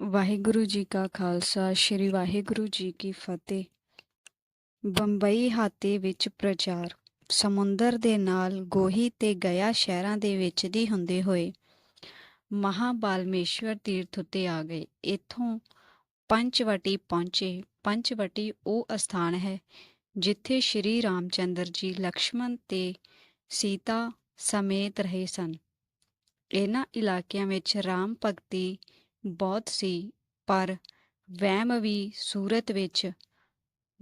ਵਾਹਿਗੁਰੂ ਜੀ ਕਾ ਖਾਲਸਾ, ਸ੍ਰੀ ਵਾਹਿਗੁਰੂ ਜੀ ਕੀ ਫਤਿਹ। ਬੰਬਈ ਹਾਤੇ ਵਿੱਚ ਪ੍ਰਚਾਰ, ਸਮੁੰਦਰ ਦੇ ਨਾਲ ਗੋਹੀ ਤੇ ਗਿਆ ਸ਼ਹਿਰਾਂ ਦੇ ਵਿੱਚ ਦੀ ਹੁੰਦੇ ਹੋਏ ਮਹਾਬਾਲਮੇਸ਼ਵਰ ਤੀਰਥ ਉੱਤੇ ਆ ਗਏ। ਇੱਥੋਂ ਪੰਚਵਟੀ ਪਹੁੰਚੇ। ਪੰਚਵਟੀ ਉਹ ਅਸਥਾਨ ਹੈ ਜਿੱਥੇ ਸ਼੍ਰੀ ਰਾਮਚੰਦਰ ਜੀ, ਲਕਸ਼ਮਣ ਤੇ ਸੀਤਾ ਸਮੇਤ ਰਹੇ ਸਨ। ਇਹਨਾਂ ਇਲਾਕਿਆਂ ਵਿੱਚ ਰਾਮ ਭਗਤੀ ਬਹੁਤ ਸੀ, ਪਰ ਵਹਿਮ ਵੀ ਸੂਰਤ ਵਿੱਚ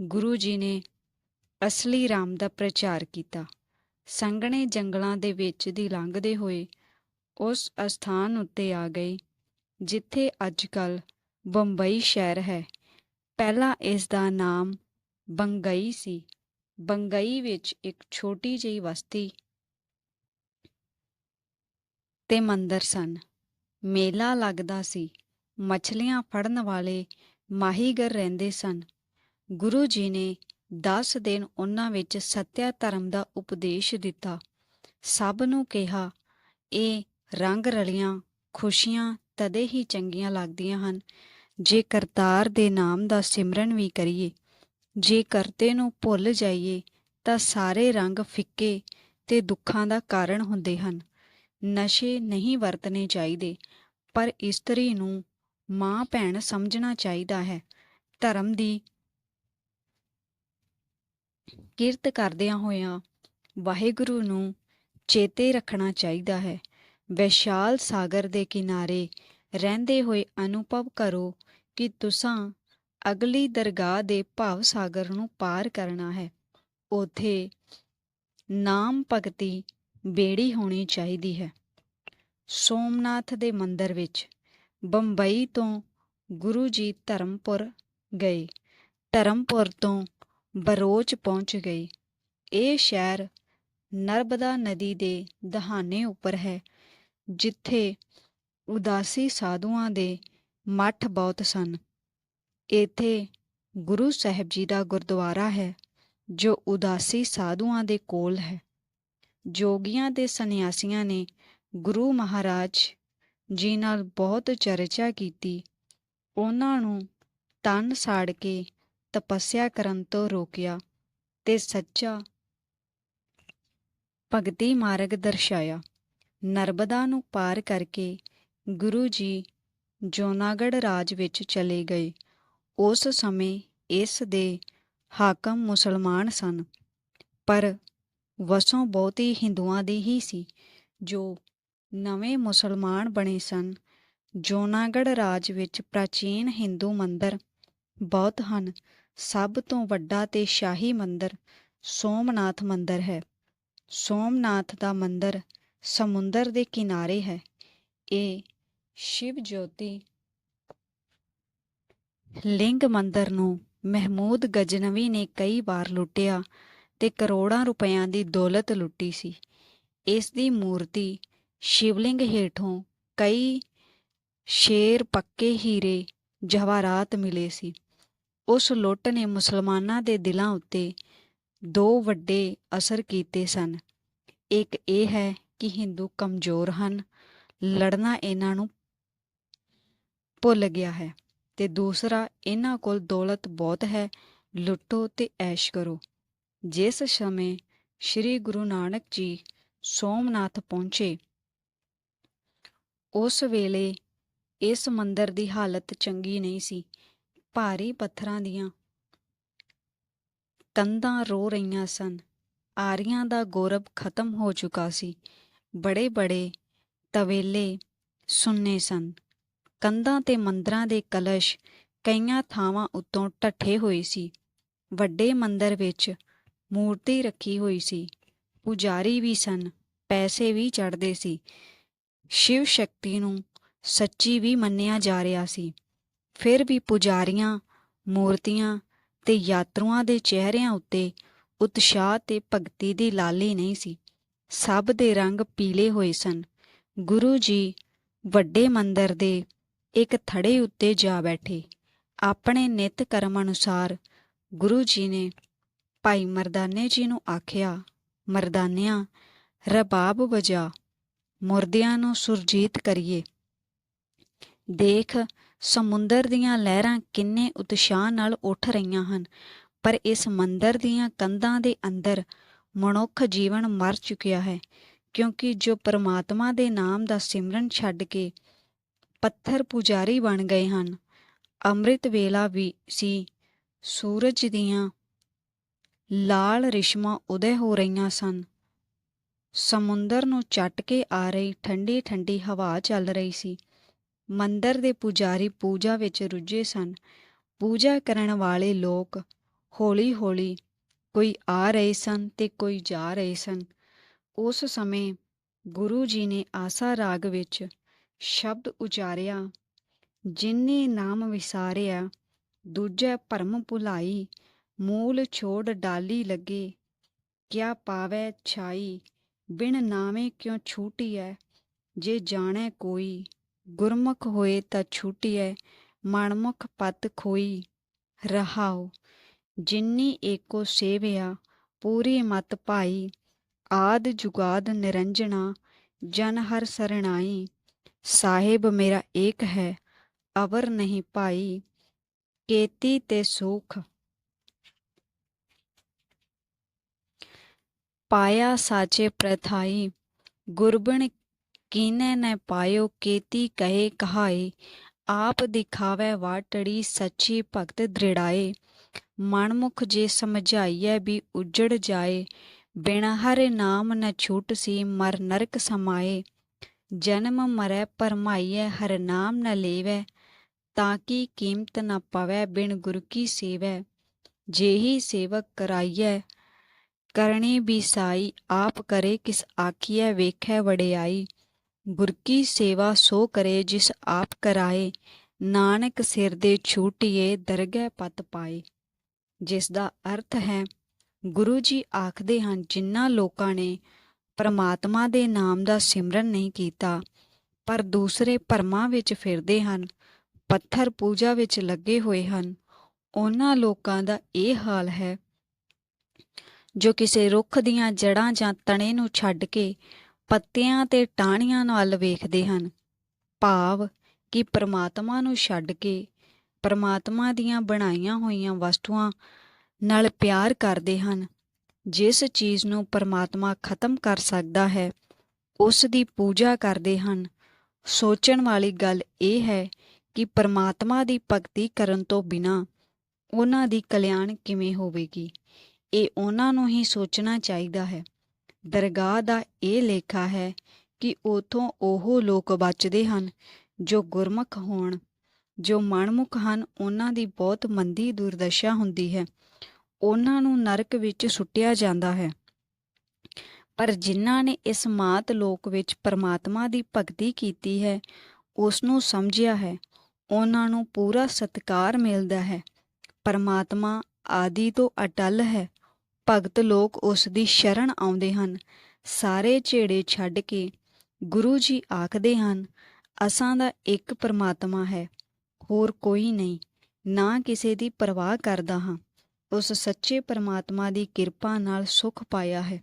ਗੁਰੂ ਜੀ ਨੇ ਅਸਲੀ ਰਾਮ ਦਾ ਪ੍ਰਚਾਰ ਕੀਤਾ। ਸੰਘਣੇ ਜੰਗਲਾਂ ਦੇ ਵਿੱਚ ਦੀ ਲੰਘਦੇ ਹੋਏ ਉਸ ਅਸਥਾਨ ਉੱਤੇ ਆ ਗਏ, ਜਿੱਥੇ ਅੱਜਕੱਲ ਬੰਬਈ ਸ਼ਹਿਰ ਹੈ। ਪਹਿਲਾਂ ਇਸ ਦਾ ਨਾਮ ਬੰਗਈ ਸੀ। ਬੰਗਈ ਵਿੱਚ ਇੱਕ ਛੋਟੀ ਜਿਹੀ ਬਸਤੀ ਤੇ ਮੰਦਰ ਸਨ। ਮੇਲਾ ਲੱਗਦਾ ਸੀ। ਮੱਛਲੀਆਂ ਫੜਨ ਵਾਲੇ ਮਾਹੀਗਰ ਰਹਿੰਦੇ ਸਨ। ਗੁਰੂ ਜੀ ਨੇ 10 ਦਿਨ ਉਹਨਾਂ ਵਿੱਚ ਸਤਿਆ ਧਰਮ ਦਾ ਉਪਦੇਸ਼ ਦਿੱਤਾ। ਸਭ ਨੂੰ ਕਿਹਾ, ਇਹ ਰੰਗ ਰਲੀਆਂ, ਖੁਸ਼ੀਆਂ ਤਦੇ ਹੀ ਚੰਗੀਆਂ ਲੱਗਦੀਆਂ ਹਨ। ਜੇ ਕਰਤਾਰ ਦੇ ਨਾਮ ਦਾ ਸਿਮਰਨ ਵੀ ਕਰੀਏ, ਜੇ ਕਰਤੇ ਨੂੰ ਭੁੱਲ ਜਾਈਏ ਤਾਂ ਸਾਰੇ ਰੰਗ ਫਿੱਕੇ ਤੇ ਦੁੱਖਾਂ ਦਾ ਕਾਰਨ ਹੁੰਦੇ ਹਨ। ਨਸ਼ੇ ਨਹੀਂ ਵਰਤਣੇ ਚਾਹੀਦੇ। ਪਰ ਇਸਤਰੀ ਨੂੰ ਮਾਂ ਭੈਣ ਸਮਝਣਾ ਚਾਹੀਦਾ ਹੈ। ਧਰਮ ਦੀ ਕਿਰਤ ਕਰਦਿਆਂ ਹੋਇਆਂ ਵਾਹਿਗੁਰੂ ਨੂੰ ਚੇਤੇ ਰੱਖਣਾ ਚਾਹੀਦਾ ਹੈ। ਵਿਸ਼ਾਲ ਸਾਗਰ ਦੇ ਕਿਨਾਰੇ ਰਹਿੰਦੇ ਹੋਏ ਅਨੁਭਵ ਕਰੋ ਕਿ ਤੁਸਾਂ ਅਗਲੀ ਦਰਗਾਹ ਦੇ ਭਾਵ ਸਾਗਰ ਨੂੰ ਪਾਰ ਕਰਨਾ ਹੈ। ਉਥੇ ਨਾਮ ਭਗਤੀ ਬੇੜੀ ਹੋਣੀ ਚਾਹੀਦੀ ਹੈ। ਸੋਮਨਾਥ ਦੇ ਮੰਦਰ ਵਿੱਚ ਬੰਬਈ ਤੋਂ ਗੁਰੂ ਜੀ ਧਰਮਪੁਰ ਗਏ। ਧਰਮਪੁਰ ਤੋਂ ਬਰੋਚ ਪਹੁੰਚ ਗਏ। ਇਹ ਸ਼ਹਿਰ ਨਰਮਦਾ ਨਦੀ ਦੇ ਦਹਾਨੇ ਉੱਪਰ ਹੈ, ਜਿੱਥੇ ਉਦਾਸੀ ਸਾਧੂਆਂ ਦੇ ਮੱਠ ਬਹੁਤ ਸਨ। ਇੱਥੇ ਗੁਰੂ ਸਾਹਿਬ ਜੀ ਦਾ ਗੁਰਦੁਆਰਾ ਹੈ, ਜੋ ਉਦਾਸੀ ਸਾਧੂਆਂ ਦੇ ਕੋਲ ਹੈ। ਜੋਗੀਆਂ ਤੇ ਸੰਨਿਆਸੀਆਂ ਨੇ ਗੁਰੂ ਮਹਾਰਾਜ ਜੀ ਨਾਲ ਬਹੁਤ ਚਰਚਾ ਕੀਤੀ। ਉਹਨਾਂ ਨੂੰ ਤਨ ਸਾੜ ਕੇ ਤਪੱਸਿਆ ਕਰਨ ਤੋਂ ਰੋਕਿਆ ਤੇ ਸੱਚਾ ਭਗਤੀ ਮਾਰਗ ਦਰਸਾਇਆ। ਨਰਬਦਾ ਨੂੰ ਪਾਰ ਕਰਕੇ ਗੁਰੂ ਜੀ ਜੋਨਾਗੜ ਰਾਜ ਵਿੱਚ ਚਲੇ ਗਏ। ਉਸ ਸਮੇਂ ਇਸ ਦੇ ਹਾਕਮ ਮੁਸਲਮਾਨ ਸਨ। ਪਰ ਵਸੋਂ ਬਹੁਤੀ ਹਿੰਦੂਆਂ ਦੀ ਹੀ ਸੀ, ਜੋ ਨਵੇਂ ਮੁਸਲਮਾਨ ਬਣੇ ਸਨ। ਜੋਨਾਗੜ ਰਾਜ ਵਿੱਚ ਪ੍ਰਾਚੀਨ ਹਿੰਦੂ ਮੰਦਰ ਬਹੁਤ ਹਨ। ਸਭ ਤੋਂ ਵੱਡਾ ਤੇ ਸ਼ਾਹੀ ਮੰਦਰ ਸੋਮਨਾਥ ਮੰਦਰ ਹੈ। ਸੋਮਨਾਥ ਦਾ ਮੰਦਰ ਸਮੁੰਦਰ ਦੇ ਕਿਨਾਰੇ ਹੈ। ਇਹ ਸ਼ਿਵ ਜੋਤੀ ਲਿੰਗ ਮੰਦਰ ਨੂੰ ਮਹਿਮੂਦ ਗਜਨਵੀ ਨੇ ਕਈ ਵਾਰ ਲੁੱਟਿਆ। ਤੇ ਕਰੋੜਾਂ ਰੁਪਇਆਂ ਦੀ ਦੌਲਤ ਲੁੱਟੀ ਸੀ। ਇਸ ਦੀ ਮੂਰਤੀ ਸ਼ਿਵਲਿੰਗ ਹੇਠੋਂ ਕਈ ਸ਼ੇਰ ਪੱਕੇ ਹੀਰੇ ਜਵਾਹਰਾਤ ਮਿਲੇ ਸੀ। ਉਸ ਲੁੱਟ ਨੇ ਮੁਸਲਮਾਨਾਂ ਦੇ ਦਿਲਾਂ ਉੱਤੇ ਦੋ ਵੱਡੇ ਅਸਰ ਕੀਤੇ ਸਨ। ਇੱਕ ਇਹ ਹੈ ਕਿ ਹਿੰਦੂ ਕਮਜ਼ੋਰ ਹਨ, ਲੜਨਾ ਇਹਨਾਂ ਨੂੰ ਭੁੱਲ ਗਿਆ ਹੈ ਤੇ ਦੂਸਰਾ, ਇਹਨਾਂ ਕੋਲ ਦੌਲਤ ਬਹੁਤ ਹੈ, ਲੁੱਟੋ ਤੇ ਐਸ਼ ਕਰੋ। ਜਿਸ ਸਮੇਂ ਸ੍ਰੀ ਗੁਰੂ ਨਾਨਕ ਜੀ ਸੋਮਨਾਥ ਪਹੁੰਚੇ, ਉਸ ਵੇਲੇ ਇਸ ਮੰਦਰ ਦੀ ਹਾਲਤ ਚੰਗੀ ਨਹੀਂ ਸੀ। ਭਾਰੀ ਪੱਥਰਾਂ ਦੀਆਂ ਕੰਧਾਂ ਰੋ ਰਹੀਆਂ ਸਨ। ਆਰੀਆਂ ਦਾ ਗੌਰਵ ਖਤਮ ਹੋ ਚੁੱਕਾ ਸੀ। ਬੜੇ ਬੜੇ ਤਵੇਲੇ ਸੁੰਨੇ ਸਨ। ਕੰਧਾਂ ਤੇ ਮੰਦਰਾਂ ਦੇ ਕਲਸ਼ ਕਈਆਂ ਥਾਵਾਂ ਉੱਤੋਂ ਟੱਠੇ ਹੋਏ ਸੀ। ਵੱਡੇ ਮੰਦਰ ਵਿੱਚ ਮੂਰਤੀ ਰੱਖੀ ਹੋਈ ਸੀ। ਪੁਜਾਰੀ ਵੀ ਸਨ, ਪੈਸੇ ਵੀ ਚੜਦੇ ਸੀ। ਸ਼ਿਵ ਸ਼ਕਤੀ ਨੂੰ ਸੱਚੀ ਵੀ ਮੰਨਿਆ ਜਾ ਰਿਹਾ ਸੀ। ਫਿਰ ਵੀ ਪੁਜਾਰੀਆਂ, ਮੂਰਤੀਆਂ ਤੇ ਯਾਤਰੂਆਂ ਦੇ ਚਿਹਰਿਆਂ ਉੱਤੇ ਉਤਸ਼ਾਹ ਤੇ ਭਗਤੀ ਦੀ ਲਾਲੀ ਨਹੀਂ ਸੀ। ਸਭ ਦੇ ਰੰਗ ਪੀਲੇ ਹੋਏ ਸਨ। ਗੁਰੂ ਜੀ ਵੱਡੇ ਮੰਦਰ ਦੇ ਇੱਕ ਥੜੇ ਉੱਤੇ ਜਾ ਬੈਠੇ। ਆਪਣੇ ਨਿਤ ਕਰਮ ਅਨੁਸਾਰ ਗੁਰੂ ਜੀ ਨੇ ਭਾਈ ਮਰਦਾਨੇ ਜੀ ਨੂੰ ਆਖਿਆ, ਮਰਦਾਨਿਆਂ, ਰਬਾਬ ਵਜਾ, ਮੁਰਦਿਆਂ ਨੂੰ ਸੁਰਜੀਤ ਕਰੀਏ। ਦੇਖ, ਸਮੁੰਦਰ ਦੀਆਂ ਲਹਿਰਾਂ ਕਿੰਨੇ ਉਤਸ਼ਾਹ ਨਾਲ ਉੱਠ ਰਹੀਆਂ ਹਨ, ਪਰ ਇਸ ਮੰਦਰ ਦੀਆਂ ਕੰਧਾਂ ਦੇ ਅੰਦਰ ਮਨੁੱਖ ਜੀਵਨ ਮਰ ਚੁੱਕਿਆ ਹੈ, ਕਿਉਂਕਿ ਜੋ ਪਰਮਾਤਮਾ ਦੇ ਨਾਮ ਦਾ ਸਿਮਰਨ ਛੱਡ ਕੇ ਪੱਥਰ ਪੁਜਾਰੀ ਬਣ ਗਏ ਹਨ, ਅੰਮ੍ਰਿਤ ਵੇਲਾ ਵੀ ਸੀ, ਸੂਰਜ ਦੀਆਂ ਲਾਲ ਰਿਸ਼ਮਾਂ ਉਦੈ ਹੋ ਰਹੀਆਂ ਸਨ। ਸਮੁੰਦਰ ਨੂੰ ਚੱਟ ਕੇ ਆ ਰਹੀ ਠੰਡੀ ਠੰਡੀ ਹਵਾ ਚੱਲ ਰਹੀ ਸੀ। ਮੰਦਰ ਦੇ ਪੁਜਾਰੀ ਪੂਜਾ ਵਿੱਚ ਰੁੱਝੇ ਸਨ। ਪੂਜਾ ਕਰਨ ਵਾਲੇ ਲੋਕ ਹੌਲੀ ਹੌਲੀ ਕੋਈ ਆ ਰਹੇ ਸਨ ਤੇ ਕੋਈ ਜਾ ਰਹੇ ਸਨ। ਉਸ ਸਮੇਂ ਗੁਰੂ ਜੀ ਨੇ ਆਸਾ ਰਾਗ ਵਿੱਚ ਸ਼ਬਦ ਉਚਾਰਿਆ, ਜਿਨੇ ਨਾਮ ਵਿਸਾਰਿਆ, ਦੂਜੇ ਭਰਮ ਭੁਲਾਈ ਮੂਲ ਛੋੜ ਡਾਲੀ ਲੱਗੇ। ਕਿਆ ਪਾਵੈ ਛਾਈ? ਬਿਨ ਨਾਵੇਂ ਕਿਉ ਛੂਟੀਐ? ਜੇ ਜਾਣੈ ਕੋਈ, ਗੁਰਮੁਖ ਹੋਏ ਤਾਂ ਛੂਟੀਐ। ਮਨਮੁਖ ਪਤ ਖੋਈ, ਰਹਾਉ। ਜਿਨੀ ਏਕੋ ਸੇਵਿਆ, ਪੂਰੀ ਮਤ ਭਾਈ। ਆਦ ਜੁਗਾਦ ਨਿਰੰਜਣਾ, ਜਨ ਹਰ ਸਰਣਾਈ। ਸਾਹਿਬ ਮੇਰਾ ਏਕ ਹੈ, ਅਵਰ ਨਹੀਂ ਭਾਈ। ਕੇਤੀ ਤੇ ਸੁਖ ਪਾਇਆ ਸਾਚੇ ਪ੍ਰਥਾਈ ਗੁਰਬਣ ਕੀਨੇ ਨ ਪਾਇਓ ਕੇਤੀ ਕਹੇ ਕਹਾਏ ਆਪ ਦਿਖਾਵੇ ਵਾਟੜੀ ਸੱਚੀ ਭਗਤ ਦ੍ਰਿੜਾਏ ਮਨਮੁਖ ਜੇ ਸਮਝਾਈਐ ਵੀ ਉਜੜ ਜਾਏ ਬਿਨ ਹਰਿ ਨਾਮ ਨ ਛੂਟ ਸੀ ਮਰ ਨਰਕ ਸਮਾਏ ਜਨਮ ਮਰੈ ਪਰਮਾਈਐ ਹਰ ਨਾਮ ਨ ਲੇਵੈ ਤਾਂ ਕੀ ਕੀਮਤ ਨ ਪਵੈ ਬਿਨ ਗੁਰ ਕੀ ਸੇਵੈ ਜੇਹੀ ਸੇਵਕ ਕਰਾਈਐ ਕਰਨੀ ਬਿਸਾਈ ਆਪ ਕਰੇ ਕਿਸ ਆਖੀਐ ਵੇਖੈ ਵਡਿਆਈ। ਗੁਰ ਸੇਵਾ ਸੋ ਕਰੇ ਜਿਸ ਆਪ ਕਰਾਏ, ਨਾਨਕ ਸਿਰ ਦੇ ਛੂਟੀਏ ਦਰਗਹਿ ਪਤ ਪਾਏ। ਜਿਸ ਦਾ ਅਰਥ ਹੈ, ਗੁਰੂ ਜੀ ਆਖਦੇ ਹਨ, ਜਿਨ੍ਹਾਂ ਲੋਕਾਂ ਨੇ ਪਰਮਾਤਮਾ ਦੇ ਨਾਮ ਦਾ ਸਿਮਰਨ ਨਹੀਂ ਕੀਤਾ, ਪਰ ਦੂਸਰੇ ਭਰਮਾਂ ਵਿੱਚ ਫਿਰਦੇ ਹਨ, ਪੱਥਰ ਪੂਜਾ ਵਿੱਚ ਲੱਗੇ ਹੋਏ ਹਨ, ਉਹਨਾਂ ਲੋਕਾਂ ਦਾ ਇਹ ਹਾਲ ਹੈ ਜੋ ਕਿਸੇ ਰੁੱਖ ਦੀਆਂ ਜੜਾਂ ਜਾਂ ਤਣੇ ਨੂੰ ਛੱਡ ਕੇ ਪੱਤਿਆਂ ਤੇ ਟਾਹਣੀਆਂ ਨਾਲ ਵੇਖਦੇ ਹਨ। ਭਾਵ ਕਿ ਪਰਮਾਤਮਾ ਨੂੰ ਛੱਡ ਕੇ ਪਰਮਾਤਮਾ ਦੀਆਂ ਬਣਾਈਆਂ ਹੋਈਆਂ ਵਸਤੂਆਂ ਨਾਲ ਪਿਆਰ ਕਰਦੇ ਹਨ। ਜਿਸ ਚੀਜ਼ ਨੂੰ ਪਰਮਾਤਮਾ ਖਤਮ ਕਰ ਸਕਦਾ ਹੈ, ਉਸ ਦੀ ਪੂਜਾ ਕਰਦੇ ਹਨ। ਸੋਚਣ ਵਾਲੀ ਗੱਲ ਇਹ ਹੈ ਕਿ ਪਰਮਾਤਮਾ ਦੀ ਭਗਤੀ ਕਰਨ ਤੋਂ ਬਿਨਾ ਉਹਨਾਂ ਦੀ ਕਲਿਆਣ ਕਿਵੇਂ ਹੋਵੇਗੀ? ਇਹ ਉਹਨਾਂ ਨੂੰ ਹੀ ਸੋਚਣਾ ਚਾਹੀਦਾ ਹੈ। ਦਰਗਾਹ ਦਾ ਇਹ ਲੇਖਾ ਹੈ ਕਿ ਉਥੋਂ ਉਹ ਲੋਕ ਬਚਦੇ ਹਨ, ਜੋ ਗੁਰਮੁਖ ਹੋਣ, ਜੋ ਮਨਮੁਖ ਹਨ, ਉਹਨਾਂ ਦੀ ਬਹੁਤ ਮੰਦੀ ਦੁਰਦਸ਼ਾ ਹੁੰਦੀ ਹੈ। ਉਹਨਾਂ ਨੂੰ ਨਰਕ ਵਿੱਚ ਸੁੱਟਿਆ ਜਾਂਦਾ ਹੈ। ਪਰ ਜਿਨ੍ਹਾਂ ਨੇ ਇਸ ਮਾਤ ਲੋਕ ਵਿੱਚ ਪਰਮਾਤਮਾ ਦੀ ਭਗਤੀ ਕੀਤੀ ਹੈ ਉਸ ਨੂੰ ਸਮਝਿਆ ਹੈ। ਉਹਨਾਂ ਨੂੰ ਪੂਰਾ ਸਤਿਕਾਰ ਮਿਲਦਾ ਹੈ। ਪਰਮਾਤਮਾ ਆਦੀ ਤੋਂ ਅਟਲ ਹੈ। ਭਗਤ ਲੋਕ ਉਸ ਦੀ ਸ਼ਰਨ ਆਉਂਦੇ ਹਨ। ਸਾਰੇ ਝੇੜੇ ਛੱਡ ਕੇ ਗੁਰੂ ਜੀ ਆਖਦੇ ਹਨ, ਅਸਾਂ ਦਾ ਇੱਕ ਪਰਮਾਤਮਾ ਹੈ, ਹੋਰ ਕੋਈ ਨਹੀਂ, ਨਾ ਕਿਸੇ ਦੀ ਪਰਵਾਹ ਕਰਦਾ ਹਾਂ। ਉਸ ਸੱਚੇ ਪਰਮਾਤਮਾ ਦੀ ਕਿਰਪਾ ਨਾਲ ਸੁਖ ਪਾਇਆ ਹੈ।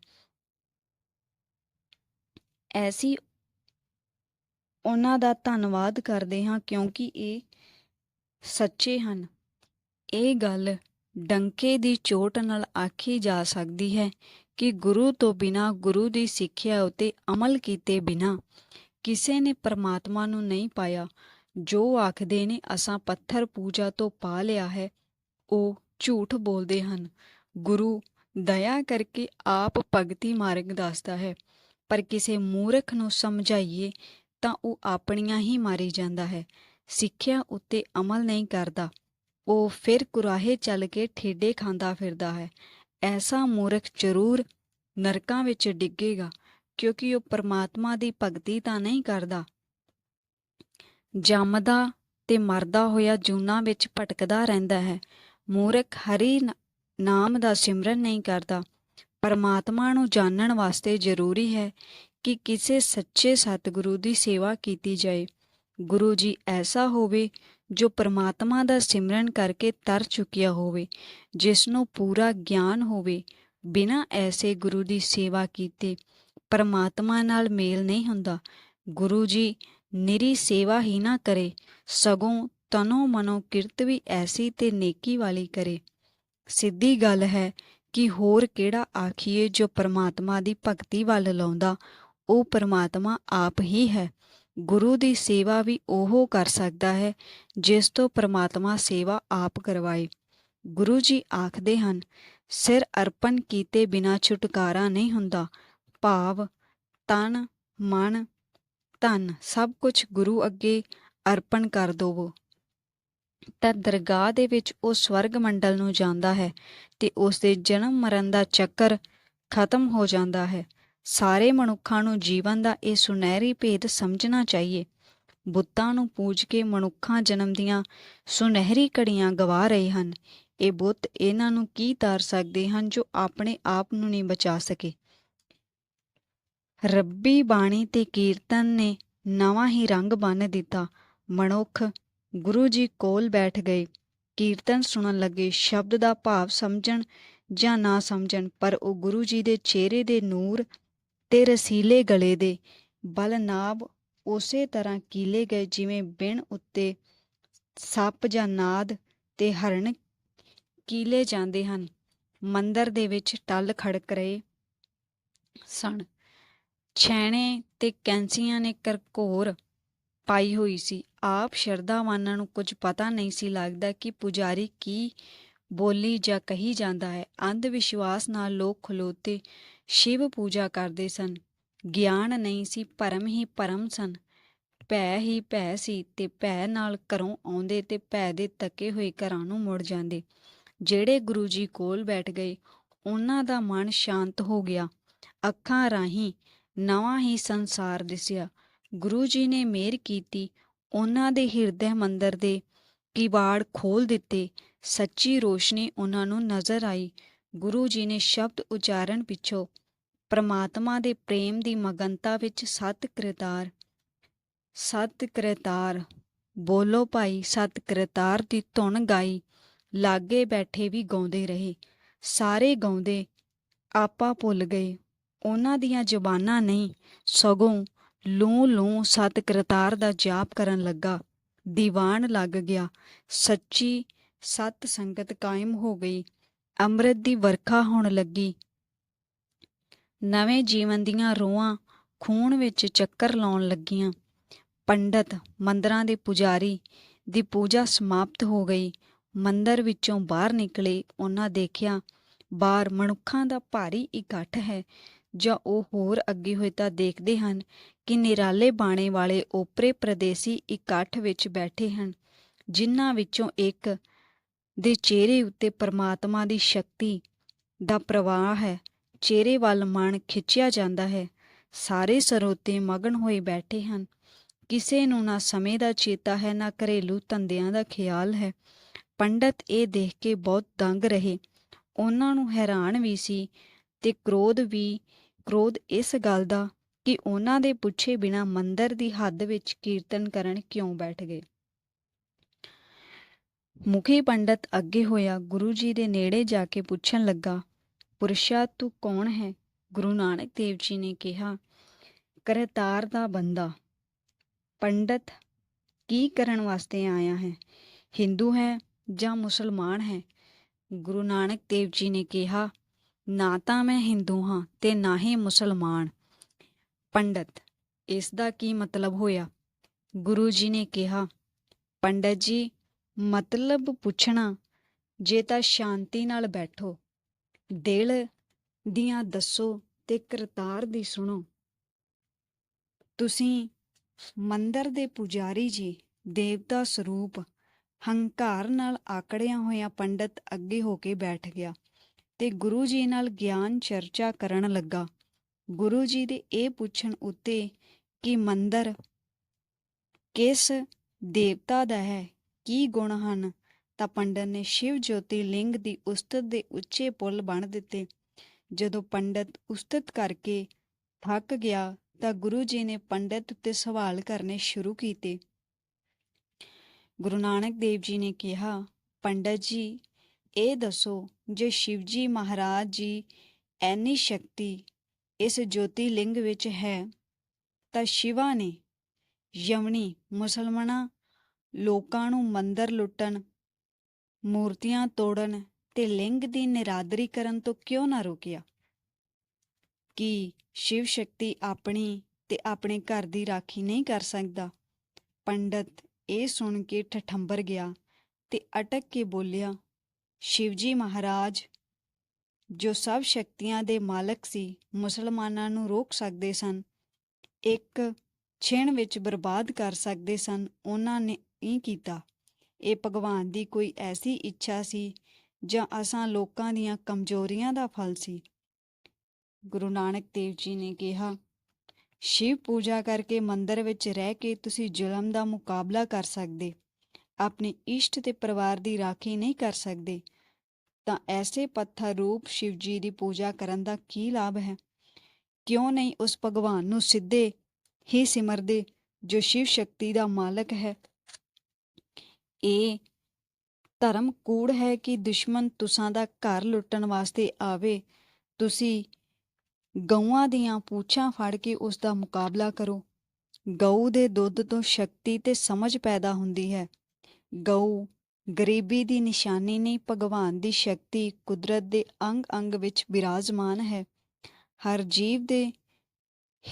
ਐਸੀ ਉਹਨਾਂ ਦਾ ਧੰਨਵਾਦ ਕਰਦੇ ਹਾਂ ਕਿਉਂਕਿ ਇਹ ਸੱਚੇ ਹਨ। ਇਹ ਗੱਲ ਡੰਕੇ ਦੀ ਚੋਟ ਨਾਲ ਆਖੀ ਜਾ ਸਕਦੀ ਹੈ ਕਿ ਗੁਰੂ ਤੋਂ ਬਿਨਾ, ਗੁਰੂ ਦੀ ਸਿੱਖਿਆ ਉਤੇ ਅਮਲ ਕੀਤੇ ਬਿਨਾ ਕਿਸੇ ਨੇ ਪਰਮਾਤਮਾ ਨੂੰ ਨਹੀਂ ਪਾਇਆ। ਜੋ ਆਖਦੇ ਨੇ, ਅਸਾਂ ਪੱਥਰ ਪੂਜਾ ਤੋਂ ਪਾ ਲਿਆ ਹੈ ਉਹ ਝੂਠ ਬੋਲਦੇ ਹਨ। ਗੁਰੂ ਦਇਆ ਕਰਕੇ ਆਪ ਭਗਤੀ ਮਾਰਗ ਦੱਸਦਾ ਹੈ, ਪਰ ਕਿਸੇ ਮੂਰਖ ਨੂੰ ਸਮਝਾਈਏ ਤਾਂ ਉਹ ਆਪਣੀਆਂ ਹੀ ਮਾਰੀ ਜਾਂਦਾ ਹੈ। ਸਿੱਖਿਆ ਉੱਤੇ ਅਮਲ ਨਹੀਂ ਕਰਦਾ। ਉਹ ਫਿਰ ਕੁਰਾਹੇ ਚੱਲ ਕੇ ਠੇਡੇ ਖਾਂਦਾ ਫਿਰਦਾ ਹੈ। ਐਸਾ ਮੂਰਖ ਜ਼ਰੂਰ ਨਰਕਾਂ ਵਿੱਚ ਡਿੱਗੇਗਾ, ਕਿਉਂਕਿ ਉਹ ਪਰਮਾਤਮਾ ਦੀ ਭਗਤੀ ਤਾਂ ਨਹੀਂ ਕਰਦਾ। ਜੰਮਦਾ ਤੇ ਮਰਦਾ ਹੋਇਆ ਜੂਨਾ ਵਿੱਚ ਭਟਕਦਾ ਰਹਿੰਦਾ ਹੈ। ਮੂਰਖ ਹਰੀ ਨਾਮ ਦਾ ਸਿਮਰਨ ਨਹੀਂ ਕਰਦਾ। ਪਰਮਾਤਮਾ ਨੂੰ ਜਾਣਨ ਵਾਸਤੇ ਜ਼ਰੂਰੀ ਹੈ ਕਿ ਕਿਸੇ ਸੱਚੇ ਸਤਿਗੁਰੂ ਦੀ ਸੇਵਾ ਕੀਤੀ ਜਾਏ। ਗੁਰੂ ਜੀ ਐਸਾ ਹੋਵੇ ਜੋ ਪਰਮਾਤਮਾ ਦਾ ਸਿਮਰਨ ਕਰਕੇ ਤਰ ਚੁੱਕਿਆ ਹੋਵੇ ਜਿਸ ਨੂੰ ਪੂਰਾ ਗਿਆਨ ਹੋਵੇ, ਬਿਨਾਂ ਐਸੇ ਗੁਰੂ ਦੀ ਸੇਵਾ ਕੀਤੇ ਪਰਮਾਤਮਾ ਨਾਲ ਮੇਲ ਨਹੀਂ ਹੁੰਦਾ। ਗੁਰੂ ਜੀ ਨਿਰੀ ਸੇਵਾ ਹੀ ਨਾ ਕਰੇ, ਸਗੋਂ ਤਨੋ ਮਨੋ ਕਿਰਤ ਵੀ ਐਸੀ ਤੇ ਨੇਕੀ ਵਾਲੀ ਕਰੇ। ਸਿੱਧੀ ਗੱਲ ਹੈ ਕਿ ਹੋਰ ਕਿਹੜਾ ਆਖੀਏ ਜੋ ਪਰਮਾਤਮਾ ਦੀ ਭਗਤੀ ਵੱਲ ਲਾਉਂਦਾ, ਉਹ ਪਰਮਾਤਮਾ ਆਪ ਹੀ ਹੈ। ਗੁਰੂ ਦੀ ਸੇਵਾ ਵੀ ਉਹ ਕਰ ਸਕਦਾ ਹੈ, ਜਿਸ ਤੋਂ ਪ੍ਰਮਾਤਮਾ ਸੇਵਾ ਆਪ ਕਰਵਾਏ। ਗੁਰੂ ਜੀ ਆਖਦੇ ਹਨ, ਸਿਰ ਅਰਪਣ ਕੀਤੇ ਬਿਨਾ ਛੁਟਕਾਰਾ ਨਹੀਂ ਹੁੰਦਾ। ਭਾਵ, ਤਨ, ਮਨ, ਧਨ, ਸਭ ਕੁਝ ਗੁਰੂ ਅੱਗੇ ਅਰਪਣ ਕਰ ਦਵੋ। ਤਾਂ ਦਰਗਾਹ ਦੇ ਵਿੱਚ ਉਹ ਸਵਰਗ ਮੰਡਲ ਨੂੰ ਜਾਂਦਾ ਹੈ ਤੇ ਉਸ ਦੇ ਜਨਮ ਮਰਨ ਦਾ ਚੱਕਰ ਖਤਮ ਹੋ ਜਾਂਦਾ ਹੈ। ਸਾਰੇ ਮਨੁੱਖਾਂ ਨੂੰ ਜੀਵਨ ਦਾ ਇਹ ਸੁਨਹਿਰੀ ਭੇਦ ਸਮਝਣਾ ਚਾਹੀਏ। ਬੁੱਤਾਂ ਨੂੰ ਪੂਜ ਕੇ ਮਨੁੱਖਾਂ ਜਨਮ ਦੀਆਂ ਸੁਨਹਿਰੀ ਘੜੀਆਂ ਗਵਾ ਰਹੇ ਹਨ। ਇਹ ਬੁੱਤ ਇਹਨਾਂ ਨੂੰ ਕੀ ਤਾਰ ਸਕਦੇ ਹਨ ਜੋ ਆਪਣੇ ਆਪ ਨੂੰ ਨਹੀਂ ਬਚਾ ਸਕੇ? ਰੱਬੀ ਬਾਣੀ ਤੇ ਕੀਰਤਨ ਨੇ ਨਵਾਂ ਹੀ ਰੰਗ ਬੰਨ ਦਿੱਤਾ। ਮਨੁੱਖ ਗੁਰੂ ਜੀ ਕੋਲ ਬੈਠ ਗਏ। ਕੀਰਤਨ ਸੁਣਨ ਲੱਗੇ। ਸ਼ਬਦ ਦਾ ਭਾਵ ਸਮਝਣ ਜਾਂ ਨਾ ਸਮਝਣ, ਪਰ ਉਹ ਗੁਰੂ ਜੀ ਦੇ ਚਿਹਰੇ ਦੇ ਨੂਰ ਤੇ ਰਸੀਲੇ ਗਲੇ ਦੇ ਬਲ ਨਾਬ ਉਸੇ ਤਰ੍ਹਾਂ ਕੀਲੇ ਗਏ ਜਿਵੇਂ ਬਿਨ ਉੱਤੇ ਸੱਪ ਜਾਂ ਨਾਦ ਤੇ ਹਰਨ ਕੀਲੇ ਜਾਂਦੇ ਹਨ। ਮੰਦਰ ਦੇ ਵਿੱਚ ਟੱਲ ਖੜਕ ਰਹੇ ਸਨ। ਛੈਣੇ ਤੇ ਕੈਂਸੀਆਂ ਨੇ ਕਰਕੋਰ ਪਾਈ ਹੋਈ ਸੀ। ਆਪ ਸ਼ਰਧਾਵਾਨਾਂ ਨੂੰ ਕੁਝ ਪਤਾ ਨਹੀਂ ਸੀ। ਲੱਗਦਾ ਕਿ ਪੁਜਾਰੀ ਕੀ ਬੋਲੀ ਜਾਂ ਕਹੀ ਜਾਂਦਾ ਹੈ, ਅੰਧ ਵਿਸ਼ਵਾਸ ਨਾਲ ਲੋਕ ਖਲੋਤੇ ਸ਼ਿਵ ਪੂਜਾ ਕਰਦੇ ਸਨ। ਗਿਆਨ ਨਹੀਂ ਸੀ, ਭਰਮ ਹੀ ਭਰਮ ਸਨ। ਭੈ ਹੀ ਭੈ ਸੀ ਤੇ ਭੈ ਨਾਲ ਘਰੋਂ ਆਉਂਦੇ ਤੇ ਭੈ ਦੇ ਤੱਕੇ ਹੋਏ ਘਰਾਂ ਨੂੰ ਮੁੜ ਜਾਂਦੇ। ਜਿਹੜੇ ਗੁਰੂ ਜੀ ਕੋਲ ਬੈਠ ਗਏ, ਉਹਨਾਂ ਦਾ ਮਨ ਸ਼ਾਂਤ ਹੋ ਗਿਆ। ਅੱਖਾਂ ਰਾਹੀਂ ਨਵਾਂ ਹੀ ਸੰਸਾਰ ਦਿਸਿਆ। ਗੁਰੂ ਜੀ ਨੇ ਮਿਹਰ ਕੀਤੀ, ਉਹਨਾਂ ਦੇ ਹਿਰਦੇ ਮੰਦਰ ਦੇ ਕਿਵਾੜ ਖੋਲ ਦਿੱਤੇ। ਸੱਚੀ ਰੋਸ਼ਨੀ ਉਹਨਾਂ ਨੂੰ ਨਜ਼ਰ ਆਈ। ਗੁਰੂ ਜੀ ਨੇ ਸ਼ਬਦ ਉਚਾਰਨ ਪਿੱਛੋਂ ਪ੍ਰਮਾਤਮਾ ਦੇ ਪ੍ਰੇਮ ਦੀ ਮਗਨਤਾ ਵਿੱਚ ਸਤ ਕਰਤਾਰ ਸਤ ਕਰਤਾਰ, ਬੋਲੋ ਭਾਈ, ਸਤ ਕਰਤਾਰ ਦੀ ਧੁਨ ਗਾਈ। ਲਾਗੇ ਬੈਠੇ ਵੀ ਗਾਉਂਦੇ ਰਹੇ। ਸਾਰੇ ਗਾਉਂਦੇ ਆਪਾ ਭੁੱਲ ਗਏ। ਉਹਨਾਂ ਦੀਆਂ ਜ਼ੁਬਾਨਾਂ ਨਹੀਂ, ਸਗੋਂ ਲੂੰ ਲੂੰ ਸਤ ਕਰਤਾਰ ਦਾ ਜਾਪ ਕਰਨ ਲੱਗਾ। ਦੀਵਾਨ ਲੱਗ ਗਿਆ। ਸੱਚੀ ਸਤ ਸੰਗਤ ਕਾਇਮ ਹੋ ਗਈ। ਅੰਮ੍ਰਿਤ ਦੀ ਵਰਖਾ ਹੋਣ ਲੱਗੀ। ਨਵੇਂ ਜੀਵਨ ਦੀਆਂ ਰੋਆਂ ਖੂਨ ਵਿੱਚ ਚੱਕਰ ਲਾਉਣ ਲੱਗੀਆਂ। ਪੰਡਤ, ਮੰਦਰਾਂ ਦੇ ਪੁਜਾਰੀ ਦੀ ਪੂਜਾ ਸਮਾਪਤ ਹੋ ਗਈ। ਮੰਦਰ ਵਿੱਚੋਂ ਬਾਹਰ ਨਿਕਲੇ ਉਹਨਾਂ ਦੇਖਿਆ, ਬਾਹਰ ਮਨੁੱਖਾਂ ਦਾ ਭਾਰੀ ਇਕੱਠ ਹੈ। ਜਾਂ ਉਹ ਹੋਰ ਅੱਗੇ ਹੋਏ ਤਾਂ ਦੇਖਦੇ ਹਨ ਕਿ ਨਿਰਾਲੇ ਬਾਣੇ ਵਾਲੇ ਓਪਰੇ ਪ੍ਰਦੇਸੀ ਇਕੱਠ ਵਿੱਚ ਬੈਠੇ ਹਨ, ਜਿਨ੍ਹਾਂ ਵਿੱਚੋਂ ਇੱਕ ਦੇ ਚਿਹਰੇ ਉੱਤੇ ਪਰਮਾਤਮਾ ਦੀ ਸ਼ਕਤੀ ਦਾ ਪ੍ਰਵਾਹ ਹੈ। ਚਿਹਰੇ ਵੱਲ ਮਨ ਖਿੱਚਿਆ ਜਾਂਦਾ ਹੈ। ਸਾਰੇ ਸਰੋਤੇ ਮਗਨ ਹੋਏ ਬੈਠੇ ਹਨ। ਕਿਸੇ ਨੂੰ ਨਾ ਸਮੇਂ ਦਾ ਚੇਤਾ ਹੈ, ਨਾ ਘਰੇਲੂ ਧੰਦਿਆਂ ਦਾ ਖਿਆਲ ਹੈ। ਪੰਡਤ ਇਹ ਦੇਖ ਕੇ ਬਹੁਤ ਦੰਗ ਰਹੇ। ਉਹਨਾਂ ਨੂੰ ਹੈਰਾਨ ਵੀ ਸੀ ਤੇ ਕ੍ਰੋਧ ਵੀ, ਕ੍ਰੋਧ ਇਸ ਗੱਲ ਦਾ ਕਿ ਉਹਨਾਂ ਦੇ ਪੁੱਛੇ ਬਿਨਾ ਮੰਦਰ ਦੀ ਹੱਦ ਵਿੱਚ ਕੀਰਤਨ ਕਰਨ ਕਿਉਂ ਬੈਠ ਗਏ। ਮੁਖੀ ਪੰਡਤ ਅੱਗੇ ਹੋਇਆ ਗੁਰੂ ਜੀ ਦੇ ਨੇੜੇ ਜਾ ਕੇ ਪੁੱਛਣ ਲੱਗਾ, ਪੁਰਸ਼ਾ ਤੂੰ ਕੌਣ ਹੈ? ਗੁਰੂ ਨਾਨਕ ਦੇਵ ਜੀ ਨੇ ਕਿਹਾ, ਕਰਤਾਰ ਦਾ ਬੰਦਾ। ਪੰਡਤ, ਕੀ ਕਰਨ ਵਾਸਤੇ ਆਇਆ ਹੈ? ਹਿੰਦੂ ਹੈ ਜਾਂ ਮੁਸਲਮਾਨ ਹੈ? ਗੁਰੂ ਨਾਨਕ ਦੇਵ ਜੀ ਨੇ ਕਿਹਾ, ਨਾ ਤਾਂ ਮੈਂ ਹਿੰਦੂ ਹਾਂ ਤੇ ਨਾ ਹੀ ਮੁਸਲਮਾਨ। ਪੰਡਤ, ਇਸ ਦਾ ਕੀ ਮਤਲਬ ਹੋਇਆ? ਗੁਰੂ ਜੀ ਨੇ ਕਿਹਾ, ਪੰਡਤ ਜੀ ਮਤਲਬ ਪੁੱਛਣਾ, ਜੇ ਤਾਂ ਸ਼ਾਂਤੀ ਨਾਲ ਬੈਠੋ। ਦਿਲ ਦੀਆਂ ਦੱਸੋ ਤੇ ਕਰਤਾਰ ਦੀ ਸੁਣੋ। ਤੁਸੀਂ ਮੰਦਰ ਦੇ ਪੁਜਾਰੀ ਜੀ, ਦੇਵਤਾ ਸਰੂਪ, ਹੰਕਾਰ ਨਾਲ ਆਕੜਿਆ ਹੋਇਆ ਪੰਡਤ ਅੱਗੇ ਹੋ ਕੇ ਬੈਠ ਗਿਆ ਤੇ ਗੁਰੂ ਜੀ ਨਾਲ ਗਿਆਨ ਚਰਚਾ ਕਰਨ ਲੱਗਾ। ਗੁਰੂ ਜੀ ਦੇ ਇਹ ਪੁੱਛਣ ਉੱਤੇ ਕਿ ਮੰਦਰ ਕਿਸ ਦੇਵਤਾ ਦਾ ਹੈ? ਕੀ ਗੁਣ ਹਨ? ਤਾਂ ਪੰਡਤ ਨੇ ਸ਼ਿਵ ਜੋਤੀ ਲਿੰਗ ਦੀ ਉਸਤਤ ਦੇ ਉੱਚੇ ਪੁੱਲ ਬਣ ਦਿੱਤੇ। ਜਦੋਂ ਪੰਡਤ ਉਸਤਤ ਕਰਕੇ ਥੱਕ ਗਿਆ, ਤਾਂ ਗੁਰੂ ਜੀ ਨੇ ਪੰਡਤ ਉੱਤੇ ਸਵਾਲ ਕਰਨੇ ਸ਼ੁਰੂ ਕੀਤੇ। ਗੁਰੂ ਨਾਨਕ ਦੇਵ ਜੀ ਨੇ ਕਿਹਾ, ਪੰਡਤ ਜੀ, ਇਹ ਦੱਸੋ, ਜੇ ਸ਼ਿਵ ਜੀ ਮਹਾਰਾਜ ਜੀ ਐਨੀ ਸ਼ਕਤੀ ਇਸ ਜੋਤੀ ਲਿੰਗ ਵਿੱਚ ਹੈ, ਤਾਂ ਸ਼ਿਵਾ ਨੇ ਯਮਨੀ, ਮੁਸਲਮਾਨਾਂ ਲੋਕਾਂ ਨੂੰ ਮੰਦਰ ਲੁੱਟਣ, ਮੂਰਤੀਆਂ ਤੋੜਨ ਤੇ ਲਿੰਗ ਦੀ ਨਿਰਾਦਰੀ ਕਰਨ ਤੋਂ ਕਿਉਂ ਨਾ ਰੋਕਿਆ? ਕੀ ਸ਼ਿਵ ਸ਼ਕਤੀ ਆਪਣੀ ਤੇ ਆਪਣੇ ਘਰ ਦੀ ਰਾਖੀ ਨਹੀਂ ਕਰ ਸਕਦਾ? ਪੰਡਤ ਇਹ ਸੁਣ ਕੇ ਠਠੰਬਰ ਗਿਆ ਤੇ ਅਟਕ ਕੇ ਬੋਲਿਆ ਸ਼ਿਵਜੀ ਮਹਾਰਾਜ, ਜੋ ਸਭ ਸ਼ਕਤੀਆਂ ਦੇ ਮਾਲਕ ਸੀ, ਮੁਸਲਮਾਨਾਂ ਨੂੰ ਰੋਕ ਸਕਦੇ ਸਨ, ਇੱਕ ਛਿਣ ਵਿੱਚ ਬਰਬਾਦ ਕਰ ਸਕਦੇ ਸਨ, ਉਹਨਾਂ ਨੇ ਨਹੀਂ ਕੀਤਾ। ਇਹ ਭਗਵਾਨ ਦੀ ਕੋਈ ਐਸੀ ਇੱਛਾ ਸੀ ਜਾਂ ਅਸਾਂ ਲੋਕਾਂ ਦੀਆਂ ਕਮਜ਼ੋਰੀਆਂ ਦਾ ਫਲ ਸੀ? ਗੁਰੂ ਨਾਨਕ ਦੇਵ ਜੀ ਨੇ ਕਿਹਾ, ਸ਼ਿਵ ਪੂਜਾ ਕਰਕੇ ਮੰਦਰ ਵਿੱਚ ਰਹਿ ਕੇ ਤੁਸੀਂ ਜ਼ੁਲਮ ਦਾ ਮੁਕਾਬਲਾ ਕਰ ਸਕਦੇ, ਆਪਣੇ ਇਸ਼ਟ ਤੇ ਪਰਿਵਾਰ ਦੀ ਰਾਖੀ ਨਹੀਂ ਕਰ ਸਕਦੇ, ਤਾਂ ਐਸੇ ਪੱਥਰ ਰੂਪ ਸ਼ਿਵ ਜੀ ਦੀ ਪੂਜਾ ਕਰਨ ਦਾ ਕੀ ਲਾਭ ਹੈ? ਕਿਉਂ ਨਹੀਂ ਉਸ ਭਗਵਾਨ ਨੂੰ ਸਿੱਧੇ ਹੀ ਸਿਮਰਦੇ ਜੋ ਸ਼ਿਵ ਸ਼ਕਤੀ ਦਾ ਮਾਲਕ ਹੈ? ਇਹ ਧਰਮ ਕੂੜ ਹੈ ਕਿ ਦੁਸ਼ਮਣ ਤੁਸਾਂ ਦਾ ਘਰ ਲੁੱਟਣ ਵਾਸਤੇ ਆਵੇ। ਤੁਸੀਂ ਗਊਆਂ ਦੀਆਂ ਪੂਛਾਂ ਫੜ ਕੇ ਉਸ ਦਾ ਮੁਕਾਬਲਾ ਕਰੋ। ਗਊ ਦੇ ਦੁੱਧ ਤੋਂ ਸ਼ਕਤੀ ਤੇ ਸਮਝ ਪੈਦਾ ਹੁੰਦੀ ਹੈ। ਗਊ ਗਰੀਬੀ ਦੀ ਨਿਸ਼ਾਨੀ ਨਹੀਂ, ਭਗਵਾਨ ਦੀ ਸ਼ਕਤੀ ਕੁਦਰਤ ਦੇ ਅੰਗ ਅੰਗ ਵਿੱਚ ਬਿਰਾਜਮਾਨ ਹੈ। ਹਰ ਜੀਵ ਦੇ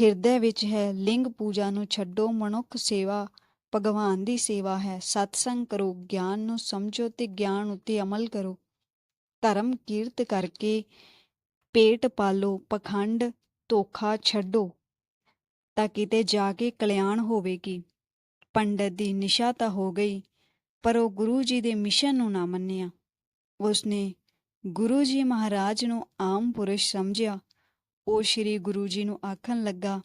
ਹਿਰਦੇ ਵਿੱਚ ਹੈ। ਲਿੰਗ ਪੂਜਾ ਨੂੰ ਛੱਡੋ। ਮਨੁੱਖ ਸੇਵਾ ਭਗਵਾਨ ਦੀ ਸੇਵਾ ਹੈ। ਸਤਸੰਗ ਕਰੋ, ਗਿਆਨ ਨੂੰ ਸਮਝੋ ਤੇ ਗਿਆਨ ਉੱਤੇ ਅਮਲ ਕਰੋ। ਧਰਮ ਕੀਰਤ ਕਰਕੇ ਪੇਟ ਪਾਲੋ, ਪਖੰਡ ਧੋਖਾ ਛੱਡੋ ਤਾਂ ਕਿਤੇ ਜਾ ਕੇ ਕਲਿਆਣ ਹੋਵੇਗੀ। ਪੰਡਤ ਦੀ ਨਿਸ਼ਾ ਤਾਂ ਹੋ ਗਈ, ਪਰ ਉਹ ਗੁਰੂ ਜੀ ਦੇ ਮਿਸ਼ਨ ਨੂੰ ਨਾ ਮੰਨਿਆ। ਉਸਨੇ ਗੁਰੂ ਜੀ ਮਹਾਰਾਜ ਨੂੰ ਆਮ ਪੁਰਸ਼ ਸਮਝਿਆ। ਉਹ ਸ਼੍ਰੀ ਗੁਰੂ ਜੀ ਨੂੰ ਆਖਣ ਲੱਗਾ,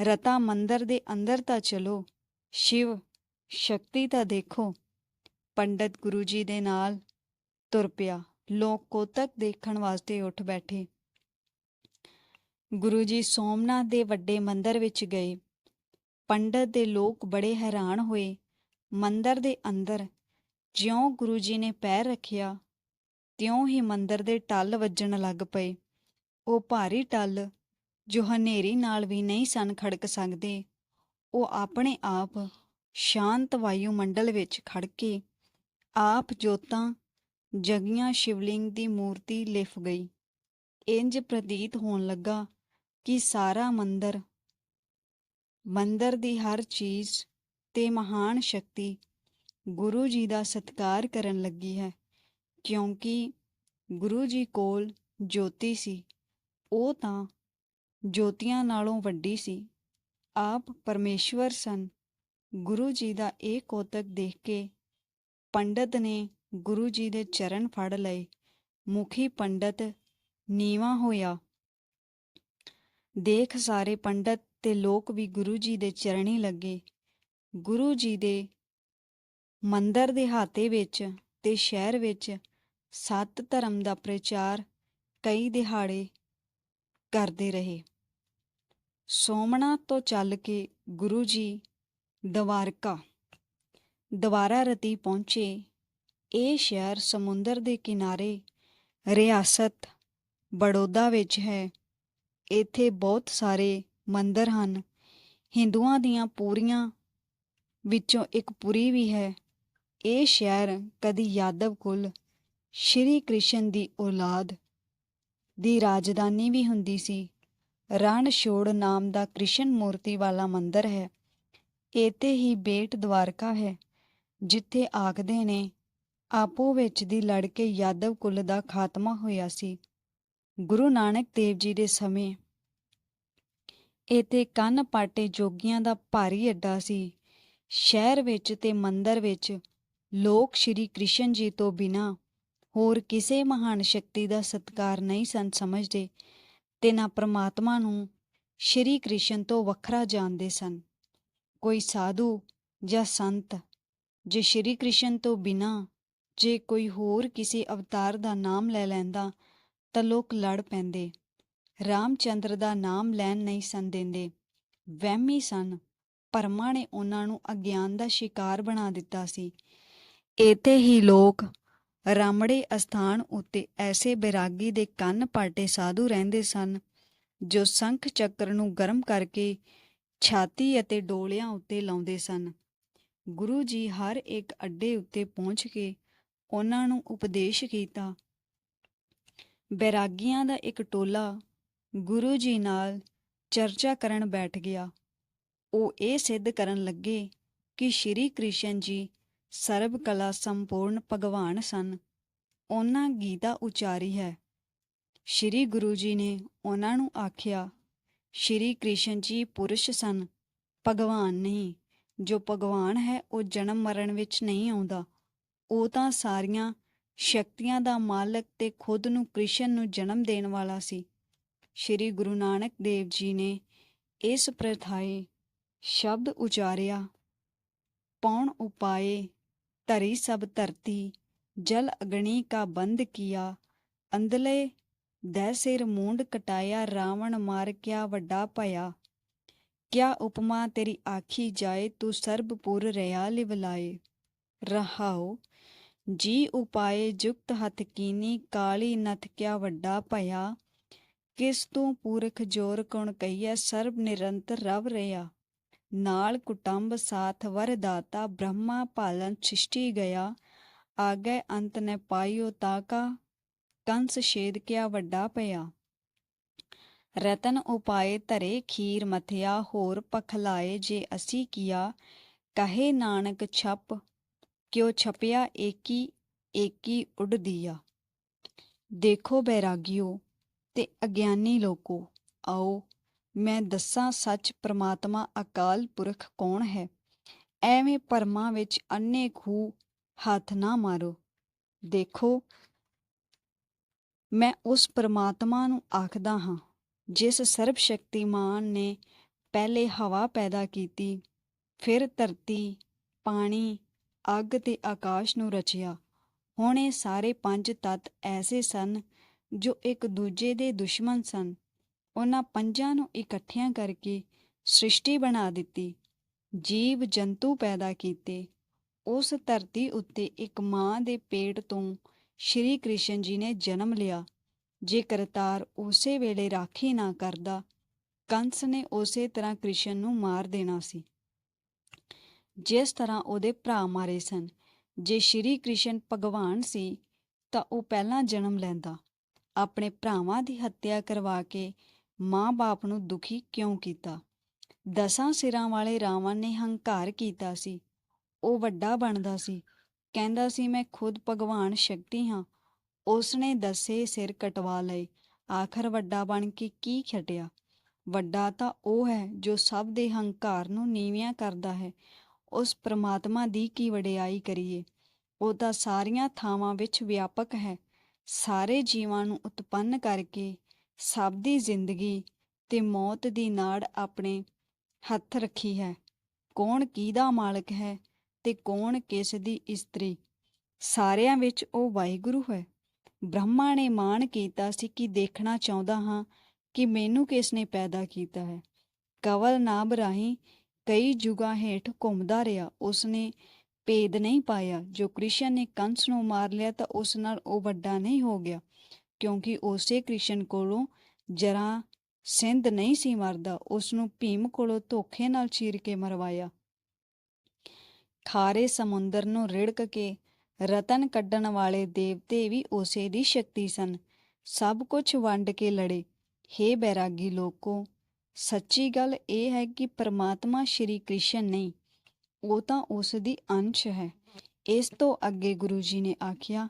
ਰਤਾ ਮੰਦਰ ਦੇ ਅੰਦਰ ਤਾਂ ਚਲੋ। ਸ਼ਿਵ, ਸ਼ਕਤੀ ਤਾਂ ਦੇਖੋ। ਪੰਡਤ ਗੁਰੂ ਜੀ ਦੇ ਨਾਲ ਤੁਰ ਪਿਆ। ਲੋਕ ਕੋਤਕ ਦੇਖਣ ਵਾਸਤੇ ਉੱਠ ਬੈਠੇ। ਗੁਰੂ ਜੀ ਸੋਮਨਾਥ ਦੇ ਵੱਡੇ ਮੰਦਰ ਵਿੱਚ ਗਏ। ਪੰਡਤ ਦੇ ਲੋਕ ਬੜੇ ਹੈਰਾਨ ਹੋਏ। ਮੰਦਰ ਦੇ ਅੰਦਰ ਜਿਉਂ ਗੁਰੂ ਜੀ ਨੇ ਪੈਰ ਰੱਖਿਆ, ਤਿਉਂ ਹੀ ਮੰਦਰ ਦੇ ਟੱਲ ਵੱਜਣ ਲੱਗ ਪਏ। ਉਹ ਭਾਰੀ ਟੱਲ, ਜੋ ਹਨੇਰੀ ਨਾਲ ਵੀ ਨਹੀਂ ਸਨ ਖੜਕ ਸਕਦੇ। ਉਹ ਆਪਣੇ ਆਪ ਸ਼ਾਂਤ ਵਾਯੂਮੰਡਲ ਵਿੱਚ ਖੜ ਕੇ ਆਪ ਜੋਤਾਂ ਜਗੀਆਂ ਸ਼ਿਵਲਿੰਗ ਦੀ ਮੂਰਤੀ ਲਿਫ ਗਈ। ਇੰਜ ਪ੍ਰਤੀਤ ਹੋਣ ਲੱਗਾ ਕਿ ਸਾਰਾ ਮੰਦਰ ਮੰਦਰ ਦੀ ਹਰ ਚੀਜ਼ ਤੇ ਮਹਾਨ ਸ਼ਕਤੀ ਗੁਰੂ ਜੀ ਦਾ ਸਤਿਕਾਰ ਕਰਨ ਲੱਗੀ ਹੈ, ਕਿਉਂਕਿ ਗੁਰੂ ਜੀ ਕੋਲ ਜੋਤੀ ਸੀ, ਉਹ ਤਾਂ ਜੋਤੀਆਂ ਨਾਲੋਂ ਵੱਡੀ ਸੀ। ਆਪ ਪਰਮੇਸ਼ਵਰ ਸਨ। ਗੁਰੂ ਜੀ ਦਾ ਇਹ ਕੋਤਕ ਦੇਖ ਕੇ ਪੰਡਤ ਨੇ ਗੁਰੂ ਜੀ ਦੇ ਚਰਨ ਫੜ ਲਏ। ਮੁਖੀ ਪੰਡਤ ਨੀਵਾ ਹੋਇਆ। ਦੇਖ ਸਾਰੇ ਪੰਡਤ ਤੇ ਲੋਕ ਵੀ ਗੁਰੂ ਜੀ ਦੇ ਚਰਣੀ ਲੱਗੇ। ਗੁਰੂ ਜੀ ਦੇ ਮੰਦਰ ਦੇ ਹਾਤੇ ਵਿੱਚ ਤੇ ਸ਼ਹਿਰ ਵਿੱਚ ਸਤ ਧਰਮ ਦਾ ਪ੍ਰਚਾਰ ਕਈ ਦਿਹਾੜੇ ਕਰਦੇ ਰਹੇ। ਸੋਮਣਾ ਤੋਂ ਚੱਲ ਕੇ ਗੁਰੂ ਜੀ ਦਵਾਰਕਾ। ਦਵਾਰਾ ਰਤੀ ਪਹੁੰਚੇ, ਇਹ ਸ਼ਹਿਰ ਸਮੁੰਦਰ ਦੇ ਕਿਨਾਰੇ ਰਿਆਸਤ ਬੜੌਦਾ ਵਿੱਚ ਹੈ। ਇੱਥੇ ਬਹੁਤ ਸਾਰੇ ਮੰਦਰ ਹਨ। ਹਿੰਦੂਆਂ ਦੀਆਂ ਪੂਰੀਆਂ ਵਿੱਚੋਂ ਇੱਕ ਪੁਰੀ ਵੀ ਹੈ। ਇਹ ਸ਼ਹਿਰ ਕਦੀ ਯਾਦਵ ਕੁਲ, ਸ਼੍ਰੀ ਕ੍ਰਿਸ਼ਨ ਦੀ ਔਲਾਦ ਦੀ ਰਾਜਧਾਨੀ ਵੀ ਹੁੰਦੀ ਸੀ। ਰਣ ਛੋੜ ਨਾਮ ਦਾ ਕ੍ਰਿਸ਼ਨ ਮੂਰਤੀ ਵਾਲਾ ਮੰਦਿਰ ਹੈ। ਇੱਥੇ ਹੀ ਬੇਟ ਦਵਾਰਕਾ ਹੈ, ਜਿੱਥੇ ਆਖਦੇ ਨੇ, ਆਪੋ ਵਿੱਚ ਦੀ ਲੜ ਕੇ ਯਾਦਵ ਕੁਲ ਦਾ ਖਾਤਮਾ ਹੋਇਆ ਸੀ। ਗੁਰੂ ਨਾਨਕ ਦੇਵ ਜੀ ਦੇ ਸਮੇਂ ਇੱਥੇ ਕੰਨ ਪਾਟੇ ਜੋਗੀਆਂ ਦਾ ਭਾਰੀ ਅੱਡਾ ਸੀ। ਸ਼ਹਿਰ ਵਿੱਚ ਤੇ ਮੰਦਰ ਵਿੱਚ ਲੋਕ ਸ਼੍ਰੀ ਕ੍ਰਿਸ਼ਨ ਜੀ ਤੋਂ ਬਿਨਾ ਹੋਰ ਕਿਸੇ ਮਹਾਨ ਸ਼ਕਤੀ ਦਾ ਸਤਕਾਰ ਨਹੀਂ ਸਨ ਸਮਝਦੇ। ਤੇ ਨਾ ਪ੍ਰਮਾਤਮਾ ਨੂੰ ਸ਼੍ਰੀ ਕ੍ਰਿਸ਼ਨ ਤੋਂ ਵੱਖਰਾ ਜਾਣਦੇ ਸਨ। ਕੋਈ ਸਾਧੂ ਜਾਂ ਸੰਤ ਜੇ ਸ਼੍ਰੀ ਕ੍ਰਿਸ਼ਨ ਤੋਂ ਬਿਨਾ ਜੇ ਕੋਈ ਹੋਰ ਕਿਸੇ ਅਵਤਾਰ ਦਾ ਨਾਮ ਲੈ ਲੈਂਦਾ ਤਾਂ ਲੋਕ ਲੜ ਪੈਂਦੇ। ਰਾਮਚੰਦਰ ਦਾ ਨਾਮ ਲੈਣ ਨਹੀਂ ਸਨ ਦਿੰਦੇ। ਵਹਿਮੀ ਸਨ ਪਰਮਾ ਨੇ ਉਹਨਾਂ ਨੂੰ ਅਗਿਆਨ ਦਾ ਸ਼ਿਕਾਰ ਬਣਾ ਦਿੱਤਾ ਸੀ। ਇੱਥੇ ਹੀ ਲੋਕ ਰਾਮੜੇ ਅਸਥਾਨ ਉੱਤੇ ਐਸੇ ਬੈਰਾਗੀ ਦੇ ਕੰਨ ਪਾਟੇ ਸਾਧੂ ਰਹਿੰਦੇ ਸਨ, ਜੋ ਸੰਖ ਚੱਕਰ ਨੂੰ ਗਰਮ ਕਰਕੇ ਛਾਤੀ ਅਤੇ ਡੋਲਿਆਂ ਉੱਤੇ ਲਾਉਂਦੇ ਸਨ। ਗੁਰੂ ਜੀ ਹਰ ਇੱਕ ਅੱਡੇ ਉੱਤੇ ਪਹੁੰਚ ਕੇ ਉਹਨਾਂ ਨੂੰ ਉਪਦੇਸ਼ ਕੀਤਾ, ਬੈਰਾਗੀਆਂ ਦਾ ਇੱਕ ਟੋਲਾ ਗੁਰੂ ਜੀ ਨਾਲ ਚਰਚਾ ਕਰਨ ਬੈਠ ਗਿਆ। ਉਹ ਇਹ ਸਿੱਧ ਕਰਨ ਲੱਗੇ ਕਿ ਸ਼੍ਰੀ ਕ੍ਰਿਸ਼ਨ ਜੀ ਸਰਬ ਕਲਾ ਸੰਪੂਰਨ ਭਗਵਾਨ ਸਨ। ਉਹਨਾਂ ਗੀਤਾ ਉਚਾਰੀ ਹੈ। ਸ਼੍ਰੀ ਗੁਰੂ ਜੀ ਨੇ ਉਹਨਾਂ ਨੂੰ ਆਖਿਆ, ਸ਼੍ਰੀ ਕ੍ਰਿਸ਼ਨ ਜੀ ਪੁਰਸ਼ ਸਨ। ਭਗਵਾਨ ਨਹੀਂ, ਜੋ ਭਗਵਾਨ ਹੈ ਉਹ ਜਨਮ ਮਰਨ ਵਿੱਚ ਨਹੀਂ ਆਉਂਦਾ। ਉਹ ਤਾਂ ਸਾਰੀਆਂ ਸ਼ਕਤੀਆਂ ਦਾ ਮਾਲਕ ਤੇ ਖੁਦ ਨੂੰ ਕ੍ਰਿਸ਼ਨ ਨੂੰ ਜਨਮ ਦੇਣ ਵਾਲਾ ਸੀ। ਸ਼੍ਰੀ ਗੁਰੂ ਨਾਨਕ ਦੇਵ ਜੀ ਨੇ ਇਸ ਪ੍ਰਥਾਏ ਸ਼ਬਦ ਉਚਾਰਿਆ, ਪੌਣ ਉਪਾਏ ਧਰੀ ਸਭ ਧਰਤੀ, ਜਲ ਅਗਣੀ ਕਾ ਬੰਦ ਕੀਆ। ਅੰਦਲੇ ਦੈ ਸਿਰ ਮੂੰਡ ਕਟਾਇਆ, ਰਾਵਣ ਮਾਰ ਕਿਆ ਵੱਡਾ ਭਇਆ। ਕਿਆ ਉਪਮਾ ਤੇਰੀ ਆਖੀ ਜਾਏ, ਤੂੰ ਸਰਬਪੁਰ ਰਿਆ ਲਿਵਲਾਏ ਰਹਾਉ, ਜੀ ਉਪਾਏ ਜੁਗਤ ਹੱਥ ਕੀਨੀ, ਕਾਲੀ ਨਥ ਕਿਆ ਵੱਡਾ ਭਇਆ। ਕਿਸ ਤੂੰ ਪੂਰਖ ਜੋਰ ਕਉਣ ਕਹੀਐ, ਸਰਬ ਨਿਰੰਤਰ ਰਵ ਰਿਆ ਨਾਲ ਕੁਟੰਬ ਸਾਥ ਵਰਦਾਤਾ ਬ੍ਰਹਮਾ ਪਾਲਨ ਸ੍ਰਿਸ਼ਟੀ ਗਿਆ, ਆਗੇ ਅੰਤ ਨੇ ਪਾਇਓ ਤਾਕਾ, ਕੰਸ ਛੇਦ ਕਿਆ ਵੱਡਾ ਪਿਆ। ਰਤਨ ਉਪਾਏ ਧਰੇ ਖੀਰ ਮਥਿਆ, ਹੋਰ ਪਖਲਾਏ ਜੇ ਅਸੀਂ ਕੀਆ, ਕਹੇ ਨਾਨਕ ਛਪ, ਕਿਉ ਛਪਿਆ ਏਕੀ ਏਕੀ ਉੱਡ ਦੀਆ। ਦੇਖੋ ਬੈਰਾਗਿਓ ਤੇ ਅਗਿਆਨੀ ਲੋਕੋ, ਆਓ ਮੈਂ ਦੱਸਾਂ ਸੱਚ, ਪ੍ਰਮਾਤਮਾ ਅਕਾਲ ਪੁਰਖ ਕੌਣ ਹੈ? ਐਵੇਂ ਪਰਮਾਂ ਵਿੱਚ ਅੰਨੇ ਖੂ ਹੱਥ ਨਾ ਮਾਰੋ। ਦੇਖੋ, ਮੈਂ ਉਸ ਪ੍ਰਮਾਤਮਾ ਨੂੰ ਆਖਦਾ ਹਾਂ, ਜਿਸ ਸਰਬ ਸ਼ਕਤੀਮਾਨ ਨੇ ਪਹਿਲੇ ਹਵਾ ਪੈਦਾ ਕੀਤੀ, ਫਿਰ ਧਰਤੀ, ਪਾਣੀ, ਅੱਗ ਤੇ ਆਕਾਸ਼ ਨੂੰ ਰਚਿਆ। ਹੁਣ ਇਹ ਸਾਰੇ ਪੰਜ ਤੱਤ ਐਸੇ ਸਨ ਜੋ ਇੱਕ ਦੂਜੇ ਦੇ ਦੁਸ਼ਮਣ ਸਨ। ਉਹਨਾਂ ਪੰਜਾਂ ਨੂੰ ਇਕੱਠਿਆਂ ਕਰਕੇ ਸ੍ਰਿਸ਼ਟੀ ਬਣਾ ਦਿੱਤੀ। ਜੀਵ ਜੰਤੂ ਪੈਦਾ ਕੀਤੇ। ਉਸ ਧਰਤੀ ਉੱਤੇ ਇੱਕ ਮਾਂ ਦੇ ਪੇਟ ਤੋਂ ਸ਼੍ਰੀ ਕ੍ਰਿਸ਼ਨ ਜੀ ਨੇ ਜਨਮ ਲਿਆ। ਜੇ ਕਰਤਾਰ ਉਸੇ ਵੇਲੇ ਰਾਖੀ ਨਾ ਕਰਦਾ, ਕੰਸ ਨੇ ਉਸੇ ਤਰ੍ਹਾਂ ਕ੍ਰਿਸ਼ਨ ਨੂੰ ਮਾਰ ਦੇਣਾ ਸੀ। ਜਿਸ ਤਰ੍ਹਾਂ ਉਹਦੇ ਭਰਾ ਮਾਰੇ ਸਨ। ਜੇ ਸ਼੍ਰੀ ਕ੍ਰਿਸ਼ਨ ਭਗਵਾਨ ਸੀ, ਤਾਂ ਉਹ ਪਹਿਲਾਂ ਜਨਮ ਲੈਂਦਾ। ਆਪਣੇ ਭਰਾਵਾਂ ਦੀ ਹੱਤਿਆ ਕਰਵਾ ਕੇ ਮਾਂ-ਬਾਪ ਨੂੰ ਦੁਖੀ ਕਿਉਂ ਕੀਤਾ? ਦਸਾਂ ਸਿਰਾਂ ਵਾਲੇ ਰਾਵਣ ਨੇ ਹੰਕਾਰ ਕੀਤਾ ਸੀ। ਉਹ ਵੱਡਾ ਬਣਦਾ ਸੀ। ਕਹਿੰਦਾ ਸੀ, ਮੈਂ ਖੁਦ ਭਗਵਾਨ ਸ਼ਕਤੀ ਹਾਂ। ਉਸਨੇ ਦਸੇ ਸਿਰ ਕਟਵਾ ਲਏ। ਆਖਰ ਵੱਡਾ ਬਣ ਕੇ ਕੀ ਖਟਿਆ? ਵੱਡਾ ਤਾਂ ਉਹ ਹੈ ਜੋ ਸਭ ਦੇ ਹੰਕਾਰ ਨੂੰ ਨੀਵਿਆਂ ਕਰਦਾ ਹੈ। ਉਸ ਪ੍ਰਮਾਤਮਾ ਦੀ ਕੀ ਵਡਿਆਈ ਕਰੀਏ? ਉਹ ਤਾਂ ਸਾਰੀਆਂ ਥਾਵਾਂ ਵਿੱਚ ਵਿਆਪਕ ਹੈ। ਸਾਰੇ ਜੀਵਾਂ ਨੂੰ ਉਤਪੰਨ ਕਰਕੇ ਸਭ ਦੀ ਜ਼ਿੰਦਗੀ ਤੇ ਮੌਤ ਦੀ ਨਾੜ ਆਪਣੇ ਹੱਥ ਰੱਖੀ ਹੈ। ਕੌਣ ਕਿਹਦਾ ਮਾਲਕ ਹੈ ਤੇ ਕੌਣ ਕਿਸ ਦੀ ਇਸਤਰੀ? ਸਾਰਿਆਂ ਵਿੱਚ ਉਹ ਵਾਹਿਗੁਰੂ ਹੈ। ਬ੍ਰਹਮਾ ਨੇ ਮਾਣ ਕੀਤਾ ਸੀ ਕਿ ਦੇਖਣਾ ਚਾਹੁੰਦਾ ਹਾਂ ਕਿ ਮੈਨੂੰ ਕਿਸ ਨੇ ਪੈਦਾ ਕੀਤਾ ਹੈ। ਕਵਲ ਨਾਭ ਰਾਹੀਂ ਕਈ ਜੁਗਾਂ ਹੇਠ ਘੁੰਮਦਾ ਰਿਹਾ। ਉਸਨੇ ਭੇਦ ਨਹੀਂ ਪਾਇਆ। ਜੋ ਕ੍ਰਿਸ਼ਨ ਨੇ ਕੰਸ ਨੂੰ ਮਾਰ ਲਿਆ ਤਾਂ ਉਸ ਨਾਲ ਉਹ ਵੱਡਾ ਨਹੀਂ ਹੋ ਗਿਆ। ਕਿਉਂਕਿ ਉਸੇ ਕ੍ਰਿਸ਼ਨ ਕੋਲੋਂ ਜਰਾ ਸਿੰਧ ਨਹੀਂ ਸੀ ਮਰਦਾ ਉਸ ਨੂੰ ਭੀਮ ਕੋਲੋਂ ਧੋਖੇ ਨਾਲ ਚੀਰ ਕੇ ਮਰਵਾਇਆ। ਖਾਰੇ ਸਮੁੰਦਰ ਨੂੰ ਰਿੜਕ ਕੇ ਰਤਨ ਕੱਢਣ ਵਾਲੇ ਦੇਵਤੇ ਵੀ ਉਸੇ ਦੀ ਸ਼ਕਤੀ ਸਨ। ਸਭ ਕੁਝ ਵੰਡ ਕੇ ਲੜੇ। ਹੇ ਬੈਰਾਗੀ ਲੋਕੋ, ਸੱਚੀ ਗੱਲ ਇਹ ਹੈ ਕਿ ਪਰਮਾਤਮਾ ਸ਼੍ਰੀ ਕ੍ਰਿਸ਼ਨ ਨਹੀਂ, ਉਹ ਤਾਂ ਉਸ ਦੀ ਅੰਸ਼ ਹੈ। ਇਸ ਤੋਂ ਅੱਗੇ ਗੁਰੂ ਜੀ ਨੇ ਆਖਿਆ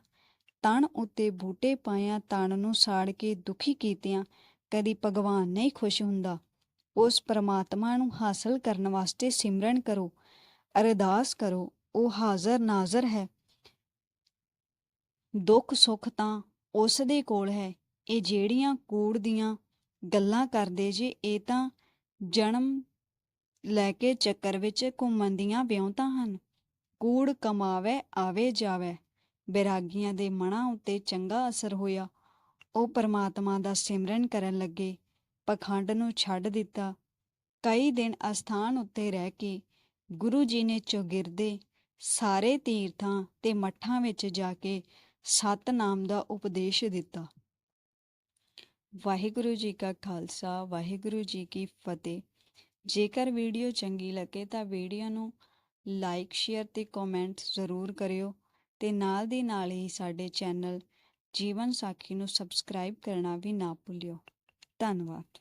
ਤਣ ਉੱਤੇ ਬੂਟੇ ਪਾਇਆ ਤਣ ਨੂੰ ਸਾੜ ਕੇ ਦੁਖੀ ਕੀਤਿਆਂ ਕਦੀ ਭਗਵਾਨ ਨਹੀਂ ਖੁਸ਼ ਹੁੰਦਾ। ਉਸ ਪਰਮਾਤਮਾ ਨੂੰ ਹਾਸਲ ਕਰਨ ਵਾਸਤੇ ਸਿਮਰਨ ਕਰੋ, ਅਰਦਾਸ ਕਰੋ, ਉਹ ਹਾਜ਼ਰ ਨਾਜ਼ਰ ਹੈ। ਦੁੱਖ ਸੁੱਖ ਤਾਂ ਉਸ ਦੇ ਕੋਲ ਹੈ, ਇਹ ਜਿਹੜੀਆਂ ਕੂੜ ਦੀਆਂ ਗੱਲਾਂ ਕਰਦੇ ਜੇ, ਇਹ ਤਾਂ ਜਨਮ ਲੈ ਕੇ ਚੱਕਰ ਵਿੱਚ ਘੁੰਮਣ ਦੀਆਂ ਵਿਉਂਤਾਂ ਹਨ। ਕੂੜ ਕਮਾਵੇ, ਆਵੇ ਜਾਵੇ। ਬੈਰਾਗੀਆਂ ਦੇ ਮਨਾਂ ਉੱਤੇ ਚੰਗਾ ਅਸਰ ਹੋਇਆ। ਉਹ ਪਰਮਾਤਮਾ ਦਾ ਸਿਮਰਨ ਕਰਨ ਲੱਗੇ, ਪਖੰਡ ਨੂੰ ਛੱਡ ਦਿੱਤਾ। ਕਈ ਦਿਨ ਅਸਥਾਨ ਉੱਤੇ ਰਹਿ ਕੇ ਗੁਰੂ ਜੀ ਨੇ ਚੌਗਿਰਦੇ ਸਾਰੇ ਤੀਰਥਾਂ ਤੇ ਮੱਠਾਂ ਵਿੱਚ ਜਾ ਕੇ ਸਤਨਾਮ ਦਾ ਉਪਦੇਸ਼ ਦਿੱਤਾ। ਵਾਹਿਗੁਰੂ ਜੀ ਕਾ ਖਾਲਸਾ, ਵਾਹਿਗੁਰੂ ਜੀ ਕੀ ਫਤਿਹ। ਜੇਕਰ ਵੀਡੀਓ ਚੰਗੀ ਲੱਗੇ ਤਾਂ ਵੀਡੀਓ ਨੂੰ ਲਾਈਕ, ਸ਼ੇਅਰ ਤੇ ਕਮੈਂਟਸ ਜ਼ਰੂਰ ਕਰਿਓ। ਤੇ ਨਾਲ ਦੀ ਨਾਲ ਹੀ ਸਾਡੇ ਚੈਨਲ ਜੀਵਨ ਸਾਖੀ ਨੂੰ ਸਬਸਕ੍ਰਾਈਬ ਕਰਨਾ ਵੀ ਨਾ ਭੁੱਲਿਓ। ਧੰਨਵਾਦ।